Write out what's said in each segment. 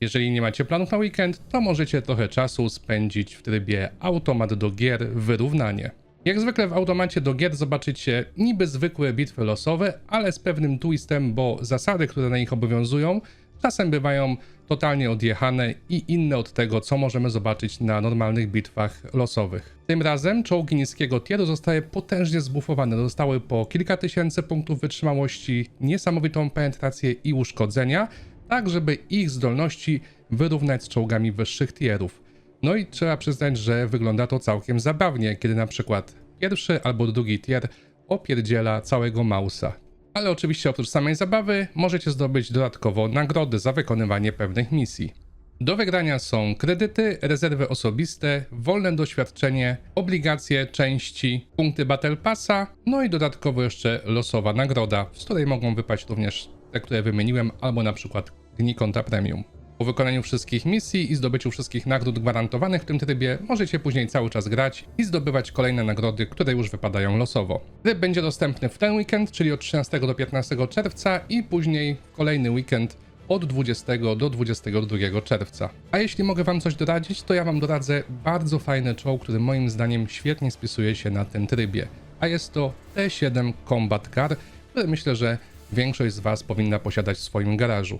Jeżeli nie macie planów na weekend, to możecie trochę czasu spędzić w trybie automat do gier wyrównanie. Jak zwykle w automacie do gier zobaczycie niby zwykłe bitwy losowe, ale z pewnym twistem, bo zasady, które na nich obowiązują, czasem bywają totalnie odjechane i inne od tego, co możemy zobaczyć na normalnych bitwach losowych. Tym razem czołgi niskiego tieru zostały potężnie zbufowane. Dostały po kilka tysięcy punktów wytrzymałości, niesamowitą penetrację i uszkodzenia, tak żeby ich zdolności wyrównać z czołgami wyższych tierów. No i trzeba przyznać, że wygląda to całkiem zabawnie, kiedy na przykład pierwszy albo drugi tier opierdziela całego Mausa. Ale oczywiście oprócz samej zabawy możecie zdobyć dodatkowo nagrody za wykonywanie pewnych misji. Do wygrania są kredyty, rezerwy osobiste, wolne doświadczenie, obligacje, części, punkty Battle Passa, no i dodatkowo jeszcze losowa nagroda, z której mogą wypaść również te, które wymieniłem, albo na przykład dni konta premium. Po wykonaniu wszystkich misji i zdobyciu wszystkich nagród gwarantowanych w tym trybie, możecie później cały czas grać i zdobywać kolejne nagrody, które już wypadają losowo. Tryb będzie dostępny w ten weekend, czyli od 13 do 15 czerwca i później w kolejny weekend od 20 do 22 czerwca. A jeśli mogę Wam coś doradzić, to ja Wam doradzę bardzo fajny czołg, który moim zdaniem świetnie spisuje się na tym trybie. A jest to T7 Combat Car, który myślę, że większość z Was powinna posiadać w swoim garażu.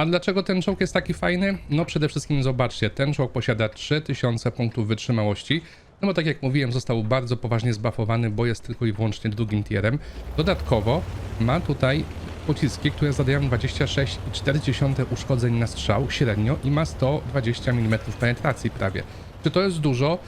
A dlaczego ten czołg jest taki fajny? No przede wszystkim zobaczcie, ten czołg posiada 3000 punktów wytrzymałości, no bo tak jak mówiłem, został bardzo poważnie zbafowany, bo jest tylko i wyłącznie drugim tierem. Dodatkowo ma tutaj pociski, które zadają 26,4 uszkodzeń na strzał średnio i ma 120 mm penetracji prawie. Czy to jest dużo?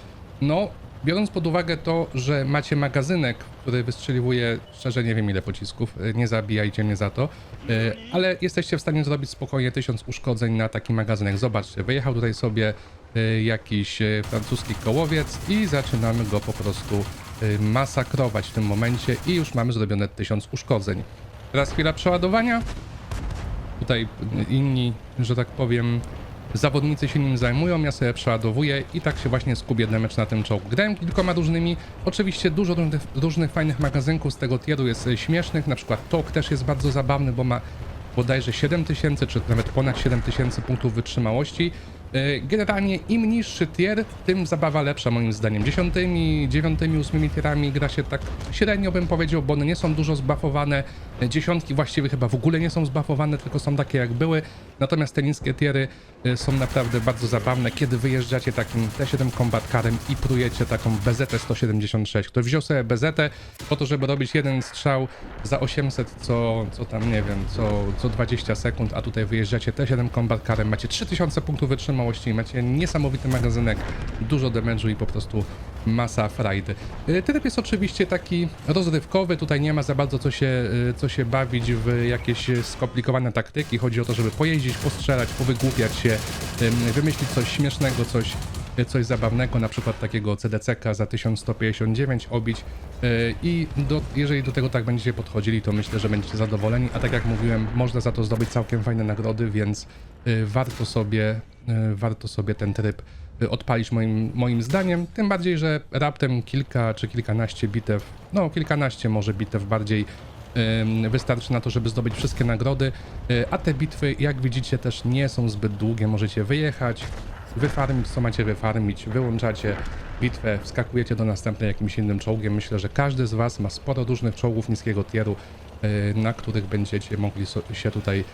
No, biorąc pod uwagę to, że macie magazynek, który wystrzeliwuje, szczerze nie wiem ile pocisków, y, nie zabijajcie mnie za to, y, ale jesteście w stanie zrobić spokojnie 1000 uszkodzeń na taki magazynek. Zobaczcie, wyjechał tutaj sobie y, jakiś francuski kołowiec i zaczynamy go po prostu masakrować w tym momencie i już mamy zrobione 1000 uszkodzeń. Teraz chwila przeładowania. Tutaj inni, że tak powiem, zawodnicy się nim zajmują, ja sobie przeładowuję i tak się właśnie skupię damage na tym czołgu. Grałem kilkoma różnymi, oczywiście dużo różnych, różnych fajnych magazynków z tego tieru jest e, śmiesznych, na przykład TOK też jest bardzo zabawny, bo ma bodajże 7000 czy nawet ponad 7000 punktów wytrzymałości. E, Generalnie im niższy tier, tym zabawa lepsza moim zdaniem. Dziesiątymi, dziewiątymi, ósmymi tierami gra się tak średnio bym powiedział, bo one nie są dużo zbafowane. Dziesiątki właściwie chyba w ogóle nie są zbafowane, tylko są takie jak były. Natomiast te niskie tiery e, są naprawdę bardzo zabawne, kiedy wyjeżdżacie takim T7 Combat Carem i prujecie taką BZT 176. Ktoś wziął sobie BZT po to, żeby robić jeden strzał za 800 co, co tam nie wiem, co, co 20 sekund, a tutaj wyjeżdżacie T7 Combat Carem, macie 3000 punktów wytrzymałości, macie niesamowity magazynek, dużo damage'u i po prostu masa frajdy. Y, Tryb jest oczywiście taki rozrywkowy, tutaj nie ma za bardzo co się, y, co się bawić w jakieś skomplikowane taktyki, chodzi o to, żeby pojeździć, postrzelać, powygłupiać się, ym, wymyślić coś śmiesznego, coś, y, coś zabawnego, na przykład takiego CDCK za 1159 obić. I do, jeżeli do tego tak będziecie podchodzili, to myślę, że będziecie zadowoleni, a tak jak mówiłem, można za to zdobyć całkiem fajne nagrody, więc warto sobie, warto sobie ten tryb y, odpalić moim, moim zdaniem, tym bardziej, że raptem kilka czy kilkanaście bitew, no kilkanaście może bitew bardziej wystarczy na to, żeby zdobyć wszystkie nagrody, y, a te bitwy, jak widzicie, też nie są zbyt długie, możecie wyjechać, wyfarmić, co macie wyfarmić, wyłączacie bitwę, wskakujecie do następnej jakimś innym czołgiem. Myślę, że każdy z Was ma sporo różnych czołgów niskiego tieru, na których będziecie mogli się tutaj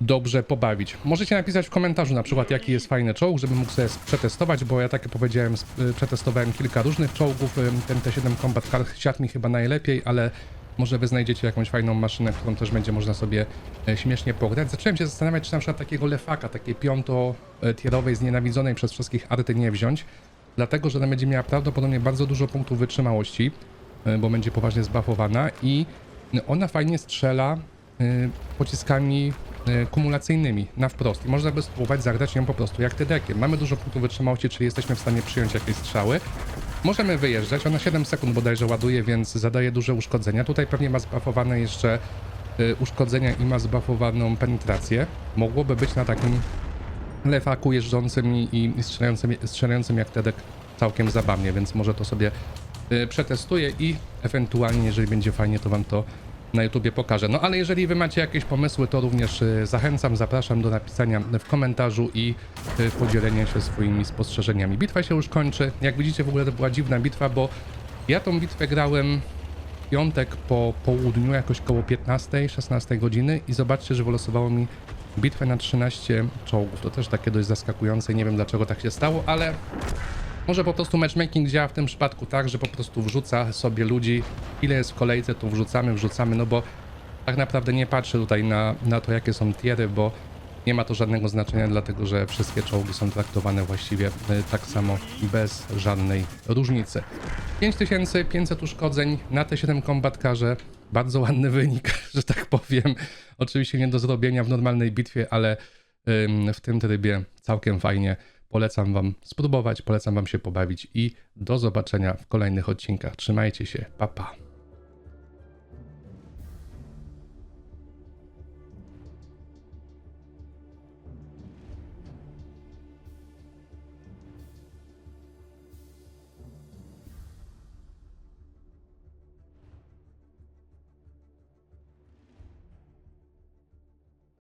dobrze pobawić. Możecie napisać w komentarzu na przykład jaki jest fajny czołg, żebym mógł sobie przetestować, bo ja tak jak powiedziałem, y, przetestowałem kilka różnych czołgów. Ten T7 Combat Car siadł mi chyba najlepiej, ale może wy znajdziecie jakąś fajną maszynę, którą też będzie można sobie e, śmiesznie pograć. Zacząłem się zastanawiać, czy na przykład takiego lefaka, takiej piąto-tierowej, znienawidzonej przez wszystkich arty nie wziąć, dlatego, że ona będzie miała prawdopodobnie bardzo dużo punktów wytrzymałości, e, bo będzie poważnie zbafowana i ona fajnie strzela e, pociskami e, kumulacyjnymi na wprost i można by spróbować zagrać ją po prostu jak tydekiem. Mamy dużo punktów wytrzymałości, czyli jesteśmy w stanie przyjąć jakieś strzały. Możemy wyjeżdżać, ona 7 sekund bodajże ładuje, więc zadaje duże uszkodzenia. Tutaj pewnie ma zbafowane jeszcze y, uszkodzenia i ma zbafowaną penetrację. Mogłoby być na takim lefaku jeżdżącym i, strzelającym, strzelającym jak Tedek całkiem zabawnie, więc może to sobie przetestuję i ewentualnie, jeżeli będzie fajnie, to wam to na YouTubie pokażę. No ale jeżeli wy macie jakieś pomysły, to również y, zachęcam, zapraszam do napisania w komentarzu i y, podzielenia się swoimi spostrzeżeniami. Bitwa się już kończy. Jak widzicie, w ogóle to była dziwna bitwa, bo ja tą bitwę grałem piątek po południu, jakoś koło 15-16 godziny i zobaczcie, że wylosowało mi bitwę na 13 czołgów. To też takie dość zaskakujące, nie wiem dlaczego tak się stało, ale może po prostu matchmaking działa w tym przypadku tak, że po prostu wrzuca sobie ludzi, ile jest w kolejce, to wrzucamy, wrzucamy, no bo tak naprawdę nie patrzę tutaj na, na to, jakie są tiery, bo nie ma to żadnego znaczenia, dlatego że wszystkie czołgi są traktowane właściwie y, tak samo, bez żadnej różnicy. 5500 uszkodzeń na T7 Combat Carze. Bardzo ładny wynik, że tak powiem. Oczywiście nie do zrobienia w normalnej bitwie, ale w tym trybie całkiem fajnie. Polecam Wam spróbować, polecam Wam się pobawić i do zobaczenia w kolejnych odcinkach. Trzymajcie się, pa pa.